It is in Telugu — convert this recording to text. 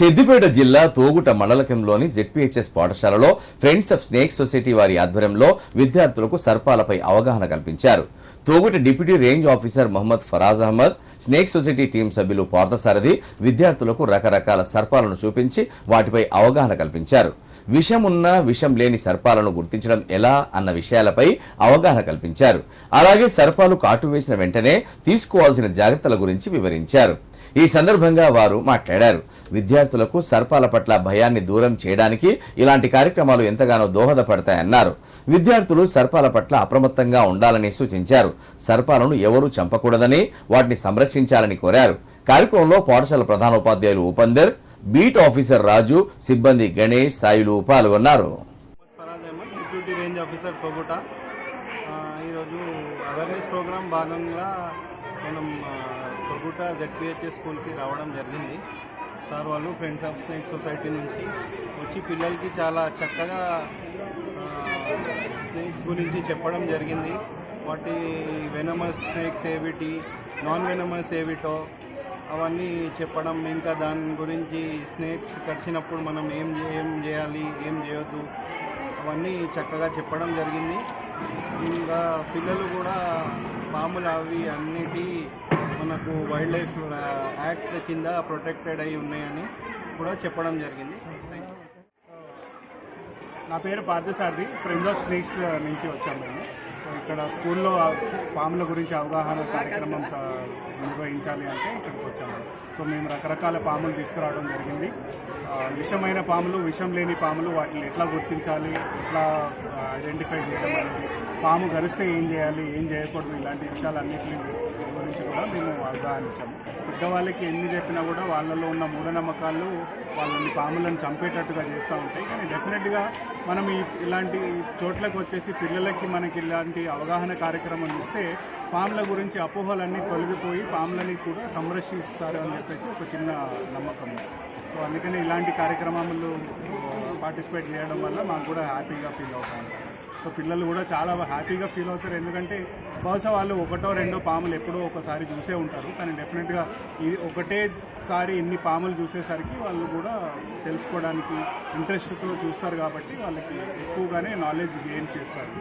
సిద్దిపేట జిల్లా తోగుట మండలకంలోని జెడ్పీహెచ్ఎస్ పాఠశాలలో ఫ్రెండ్స్ ఆఫ్ స్నేక్ సొసైటీ వారి ఆధ్వర్యంలో విద్యార్థులకు సర్పాలపై అవగాహన కల్పించారు. Toguta deputy range officer Mohammed Faraz Ahmed snake society team సభ్యులు పార్థసారథి విద్యార్థులకు రకరకాల సర్పాలను చూపించి వాటిపై అవగాహన కల్పించారు. విషం ఉన్న విషం లేని సర్పాలను గుర్తించడం ఎలా అన్న విషయాలపై అవగాహన కల్పించారు. అలాగే సర్పాలు కాటు వేసిన వెంటనే తీసుకోవాల్సిన జాగ్రత్తల గురించి వివరించారు. ఈ సందర్భంగా వారు మాట్లాడారు. విద్యార్థులకు సర్పాల పట్ల భయాన్ని దూరం చేయడానికి ఇలాంటి కార్యక్రమాలు ఎంతగానో దోహదపడతాయన్నారు. విద్యార్థులు సర్పాల పట్ల అప్రమత్తంగా ఉండాలని సూచించారు. సర్పాలను ఎవరూ చంపకూడదని వాటిని సంరక్షించాలని కోరారు. కార్యక్రమంలో పాఠశాల ప్రధానోపాధ్యాయులు ఉపందర్ బీట్ ఆఫీసర్ రాజు సిబ్బంది గణేష్ సాయిలు పాల్గొన్నారు. ఈరోజు అవేర్నెస్ ప్రోగ్రాం భాగంగా మనం పూట జెడ్పిహెచ్ఎస్ స్కూల్కి రావడం జరిగింది. సార్ వాళ్ళు ఫ్రెండ్స్ ఆఫ్ సైన్స్ సొసైటీ నుంచి వచ్చి పిల్లలకి చాలా చక్కగా స్నేక్స్ గురించి చెప్పడం జరిగింది. వాటి వెనమస్ స్నేక్స్ ఏవిటి నాన్ వెనమస్ ఏవిటో అవన్నీ చెప్పడం ఇంకా దాని గురించి స్నేక్స్ కరిచినప్పుడు మనం ఏం ఏం చేయాలి ఏం చేయొద్దు అవన్నీ చక్కగా చెప్పడం జరిగింది. ఇంకా పిల్లలు కూడా పాములు అవి అన్నిటి మనకు వైల్డ్ లైఫ్ యాక్ట్ కింద ప్రొటెక్టెడ్ అయి ఉన్నాయని కూడా చెప్పడం జరిగింది. థ్యాంక్ యూ నా పేరు పార్థసారథి ఫ్రెండ్స్ ఆఫ్ స్నేక్స్ నుంచి వచ్చాము మేము. సో ఇక్కడ స్కూల్లో పాముల గురించి అవగాహన కార్యక్రమం నిర్వహించాలి అంటే ఇక్కడికి వచ్చాము సో మేము రకరకాల పాములు తీసుకురావడం జరిగింది. విషమైన పాములు విషం లేని పాములు వాటిని ఎట్లా గుర్తించాలి ఎట్లా ఐడెంటిఫై చేయడం అనేది పాము గరిస్తే ఏం చేయాలి ఏం చేయకూడదు ఇలాంటి విషయాలన్నింటినీ గురించి కూడా మేము అవగాహన ఇచ్చాము. పెద్దవాళ్ళకి ఎన్ని చెప్పినా కూడా వాళ్ళలో ఉన్న మూఢనమ్మకాలు వాళ్ళని పాములను చంపేటట్టుగా చేస్తూ ఉంటాయి. కానీ డెఫినెట్గా మనం ఈ ఇలాంటి చోట్లకు వచ్చేసి పిల్లలకి మనకి ఇలాంటి అవగాహన కార్యక్రమం ఇస్తే పాముల గురించి అపోహలన్నీ తొలగిపోయి పాములని కూడా సంరక్షిస్తారు అని చెప్పేసి ఒక చిన్న నమ్మకం. సో అందుకని ఇలాంటి కార్యక్రమాలు పార్టిసిపేట్ చేయడం వల్ల మాకు కూడా హ్యాపీగా ఫీల్ అవుతాం. సో పిల్లలు కూడా చాలా హ్యాపీగా ఫీల్ అవుతారు. ఎందుకంటే బహుశా వాళ్ళు ఒకటో రెండో పాములు ఎప్పుడో ఒకసారి చూసే ఉంటారు. కానీ డెఫినెట్గా ఇది ఒకటేసారి ఇన్ని పాములు చూసేసరికి వాళ్ళు కూడా తెలుసుకోవడానికి ఇంట్రెస్ట్తో చూస్తారు కాబట్టి వాళ్ళకి ఎక్కువగానే నాలెడ్జ్ గెయిన్ చేస్తారు.